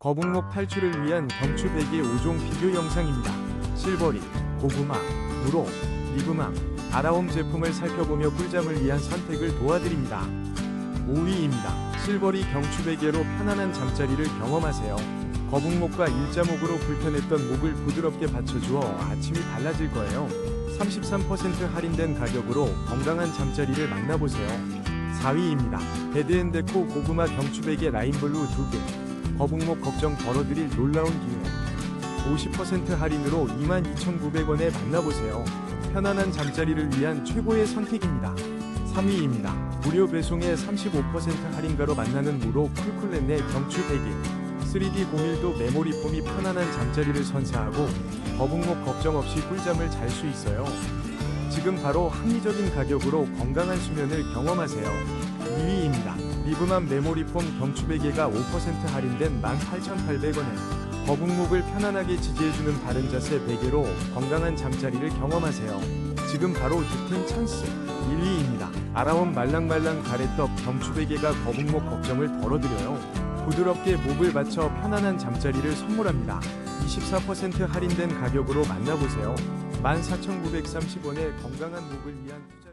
거북목 탈출을 위한 경추 베개 5종 비교 영상입니다. 실버리, 고구마, 무로, 리브맘, 아라옴 제품을 살펴보며 꿀잠을 위한 선택을 도와드립니다. 5위입니다. 실버리 경추 베개로 편안한 잠자리를 경험하세요. 거북목과 일자목으로 불편했던 목을 부드럽게 받쳐주어 아침이 달라질 거예요. 33% 할인된 가격으로 건강한 잠자리를 만나보세요. 4위입니다. 베드앤데코 고구마 경추베개 라인블루 2개. 거북목 걱정 덜어드릴 놀라운 기능. 50% 할인으로 22,900원에 만나보세요. 편안한 잠자리를 위한 최고의 선택입니다. 3위입니다. 무료 배송에 35% 할인가로 만나는 무로 쿨쿨렛네 경추 베개. 3D 고밀도 메모리 폼이 편안한 잠자리를 선사하고 거북목 걱정 없이 꿀잠을 잘 수 있어요. 지금 바로 합리적인 가격으로 건강한 수면을 경험하세요. 2위입니다. 리브맘 메모리 폼 경추 베개가 5% 할인된 18,800원에 거북목을 편안하게 지지해주는 바른 자세 베개로 건강한 잠자리를 경험하세요. 지금 바로 득템 찬스 1위입니다. 아라온 말랑말랑 가래떡 경추 베개가 거북목 걱정을 덜어드려요. 부드럽게 목을 받쳐 편안한 잠자리를 선물합니다. 24% 할인된 가격으로 만나보세요. 14,930원의 건강한 목을 위한 투자